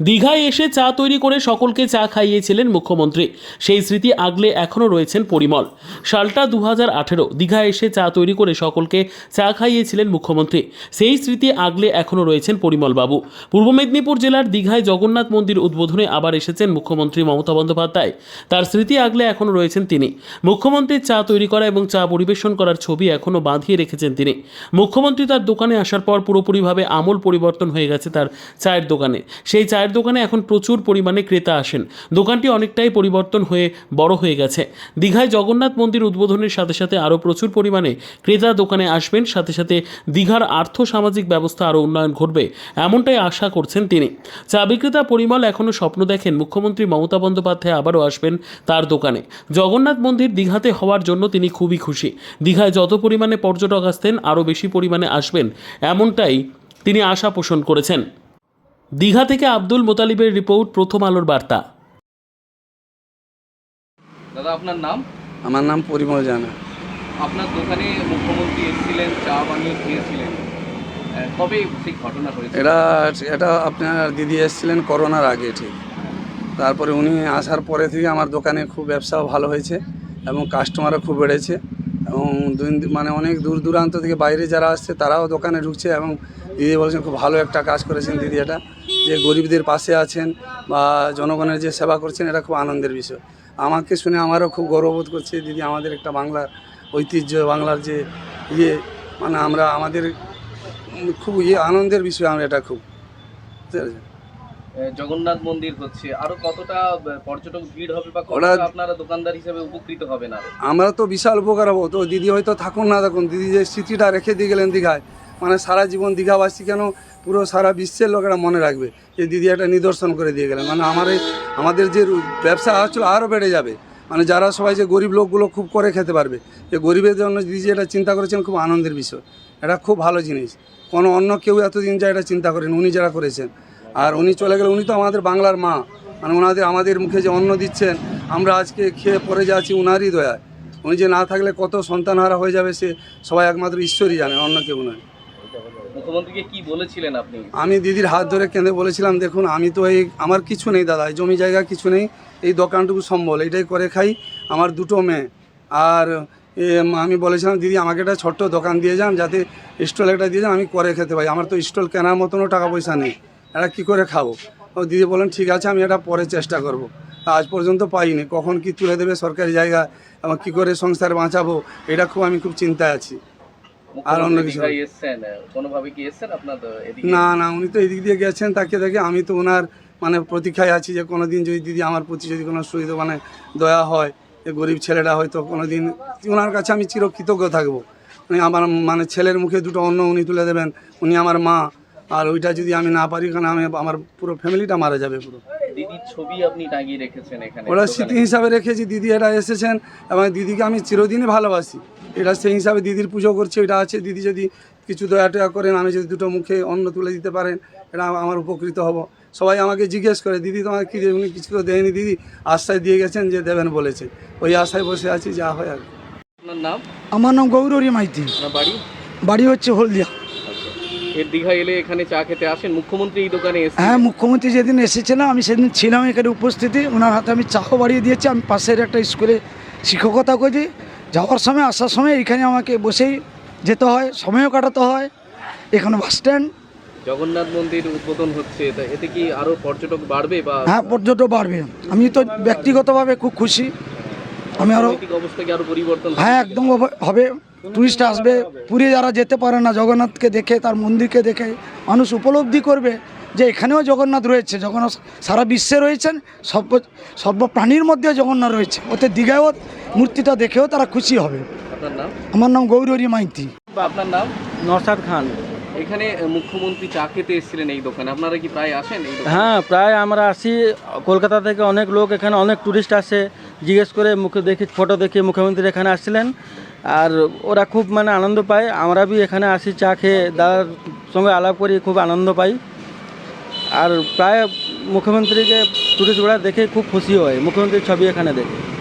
দীঘায় এসে চা তৈরি করে সকলকে চা খাইয়েছিলেন মুখ্যমন্ত্রী। সেই স্মৃতি আগলে এখনও রয়েছেন পরিমল। সালটা দু হাজার আঠেরো, দীঘায় এসে চা তৈরি করে সকলকে চা খাইয়েছিলেন মুখ্যমন্ত্রী। সেই স্মৃতি আগলে এখনও রয়েছেন পরিমল বাবু পূর্ব মেদিনীপুর জেলার দীঘায় জগন্নাথ মন্দির উদ্বোধনে আবার এসেছেন মুখ্যমন্ত্রী মমতা বন্দ্যোপাধ্যায়। তার স্মৃতি আগলে এখনও রয়েছেন তিনি। মুখ্যমন্ত্রীর চা তৈরি করা এবং চা পরিবেশন করার ছবি এখনও বাঁধিয়ে রেখেছেন তিনি। মুখ্যমন্ত্রী তার দোকানে আসার পর পুরোপুরিভাবে আমূল পরিবর্তন হয়ে গেছে তার চায়ের দোকানে। সেই চায়ের দোকানে এখন প্রচুর পরিমাণে ক্রেতা আসেন। দোকানটি অনেকটাই পরিবর্তন হয়ে বড় হয়ে গেছে। দীঘায় জগন্নাথ মন্দির উদ্বোধনের সাথে সাথে আরও প্রচুর পরিমাণে ক্রেতা দোকানে আসবেন। সাথে সাথে দীঘার আর্থ সামাজিক ব্যবস্থা আরও উন্নয়ন ঘটবে এমনটাই আশা করছেন তিনি। চা বিক্রেতা পরিমল এখনও স্বপ্ন দেখেন মুখ্যমন্ত্রী মমতা বন্দ্যোপাধ্যায় আবারও আসবেন তার দোকানে। জগন্নাথ মন্দির দীঘাতে হওয়ার জন্য তিনি খুবই খুশি। দীঘায় যত পরিমাণে পর্যটক আসতেন আরও বেশি পরিমাণে আসবেন, এমনটাই তিনি আশা পোষণ করেছেন। দীঘা থেকে আব্দুল মোতালিবের রিপোর্ট প্রথম আলোর বার্তা। দাদা আপনার নাম? আমার নাম পরিমল জানা। আপনার দোকানে মুখ্যমন্ত্রী এসেছিলেন চা বানিয়ে খেয়েছিলেন। কবে সেই ঘটনা হয়েছে? এটা এটা আপনার দিদি এসেছিলেন করোনার আগে ঠিক। তারপরে উনি আসার পরে থেকে আমার দোকানে খুব ব্যবসাও ভালো হয়েছে এবং কাস্টমারও খুব বেড়েছে। এবং দুই- মানে অনেক দূর দূরান্ত থেকে বাইরে যারা আসছে তারাও দোকানে ঢুকছে এবং দিদি বলছেন খুব ভালো একটা কাজ করেছেন দিদি এটা। যে গরিবদের পাশে আছেন বা জনগণের যে সেবা করছেন এটা খুব আনন্দের বিষয় আমাকে শুনে আমারও খুব গর্ববোধ করছে দিদি আমাদের একটা বাংলার ঐতিহ্য বাংলার যে ইয়ে মানে আমরা আমাদের খুব ইয়ে আনন্দের বিষয় আমরা এটা খুব? জগন্নাথ মন্দির হচ্ছে আরও কতটা পর্যটক ভিড় হবে বা কতটা আপনারা দোকানদার হিসেবে উপকৃত হবেন আর আমরা তো বিশাল উপকার হব তো দিদি হয়তো থাকুন না থাকুন দিদি যে স্মৃতিটা রেখে দিয়ে গেলেন দীঘায় মানে সারা জীবন দীঘাবাসী কেন পুরো সারা বিশ্বের লোকেরা মনে রাখবে? যে দিদি একটা নিদর্শন করে দিয়ে গেলেন। মানে আমার আমাদের যে ব্যবসা আসলে আরও বেড়ে যাবে। মানে যারা সবাই যে গরিব লোকগুলো খুব করে খেতে পারবে। যে গরিবের জন্য দিদি এটা চিন্তা করেছেন খুব আনন্দের বিষয়। এটা খুব ভালো জিনিস। কোনো অন্য কেউ এতদিন যা এটা চিন্তা করেন, উনি যারা করেছেন। আর উনি চলে গেলে উনি তো আমাদের বাংলার মা। মানে ওনাদের, আমাদের মুখে যে অন্ন দিচ্ছেন, আমরা আজকে খেয়ে পরে যাচ্ছি উনারই দয়ায়। উনি যে না থাকলে কত সন্তানহারা হয়ে যাবে সে সবাই একমাত্র ঈশ্বরই জানে, অন্য কেউ নয়। মুখ্যমন্ত্রীকে কি বলেছিলেন আপনি? আমি দিদির হাত ধরে কেঁদে বলেছিলাম, দেখুন, আমি তো এই, আমার কিছু নেই দাদা, এই জমি জায়গা কিছু নেই, এই দোকানটুকু সম্বল এটাই করে খাই, আমার দুটো মেয়ে। আর আমি বলেছিলাম, দিদি, আমাকে একটা ছোট্ট দোকান দিয়ে যান, যাতে স্টল একটা দিয়ে যান, আমি করে খেতে পাই আমার তো স্টল কেনার মতনও টাকা পয়সা নেই, এটা কী করে খাব? ও দিদি বলেন ঠিক আছে, আমি এটা পরে চেষ্টা করব। আজ পর্যন্ত পাইনি, কখন কি তুলে দেবে সরকারি জায়গা এবং কী করে সংসার বাঁচাবো, এটা খুব আমি খুব চিন্তায় আছি। আর অন্য কিছু কোনোভাবে কি এসছেন আপনার না না উনি তো এদিক দিয়ে গেছেন তাকে দেখে আমি তো ওনার মানে প্রতীক্ষায় আছি যে কোনো দিন যদি দিদি আমার প্রতি যদি কোনো সুবিধা মানে দয়া হয় যে গরিব ছেলেটা হয়তো কোনো দিন ওনার কাছে আমি চিরকৃতজ্ঞ থাকব। উনি আমার মানে ছেলের মুখে দুটো অন্ন উনি তুলে দেবেন উনি আমার মা আর ওইটা যদি আমি না পারি কারণ আমি আমার পুরো ফ্যামিলিটা মারা যাবে পুরো। দিদির ছবি আপনি টাঙিয়ে রেখেছেন এখানে ওরা স্মৃতি হিসাবে রেখেছি দিদি এটা এসেছেন এবং দিদিকে আমি চিরদিনই ভালোবাসি। এটা সেই হিসাবে দিদির পুজো করছি এটা আছে। দিদি যদি কিছু দয়া টয়া করেন আমি যদি দুটো মুখে অন্ন তুলে দিতে পারেন এটা আমার উপকৃত হব। সবাই আমাকে জিজ্ঞেস করে দিদি তোমাকে কী দেবে? উনি কিছু তো দেয়নি। দিদি আশ্বাস দিয়ে গেছেন যে দেবেন বলেছে। ওই আশায় বসে আছি যা হয় আর আপনার নাম? আমার নাম গৌরী মাইতি। আপনার বাড়ি? বাড়ি হচ্ছে হলদিয়া। আচ্ছা। এর দীঘা এলে এখানে চা খেতে আসেন? মুখ্যমন্ত্রী এই দোকানে এসে হ্যাঁ মুখ্যমন্ত্রী যেদিন এসেছিলেন আমি সেদিন ছিলাম এখানে উপস্থিতি। ওনার হাতে আমি চাও বাড়িয়ে দিয়েছি। আমি পাশের একটা স্কুলে শিক্ষকতা করি যাওয়ার সময় আসার সময় এখানে আমাকে বসেই যেতে হয় সময়ও কাটাতে হয়। এখানে বাস স্ট্যান্ড জগন্নাথ মন্দির উদ্বোধন হচ্ছে এতে কি আরও পর্যটক বাড়বে বা হ্যাঁ পর্যটক বাড়বে। আমি তো ব্যক্তিগতভাবে খুব খুশি। আমি আরও অবস্থা কি আরও পরিবর্তন হ্যাঁ একদম হবে- হবে। টুরিস্ট আসবে। পুরী যারা যেতে পারে না জগন্নাথকে দেখে তার মন্দিরকে দেখে মানুষ উপলব্ধি করবে যে এখানেও জগন্নাথ রয়েছে। জগন্নাথ সারা বিশ্বে রয়েছেন সর্ব সর্বপ্রাণীর মধ্যে জগন্নাথ রয়েছে। ওতে দীঘায়ও মূর্তিটা দেখেও তারা খুশি হবে। আপনার নাম? আমার নাম গৌরী মাইতি। আপনার নাম? নরসাদ খান। এখানে মুখ্যমন্ত্রী চা খেতে এসেছিলেন এই দোকানে। আপনারা কি প্রায় আসেন হ্যাঁ প্রায় আমরা আসি। কলকাতা থেকে অনেক লোক এখানে অনেক টুরিস্ট আসে। জিজ্ঞেস করে মুখে দেখি ফটো দেখে মুখ্যমন্ত্রী এখানে আসছিলেন। আর ওরা খুব মানে আনন্দ পায়। আমরা বি এখানে আসি চা খেয়ে দাদার সঙ্গে আলাপ করি খুব আনন্দ পাই। আর প্রায় মুখ্যমন্ত্রীকে টুরিস্টগুলো দেখে খুব খুশি হয়। মুখ্যমন্ত্রীর ছবি এখানে দেখে।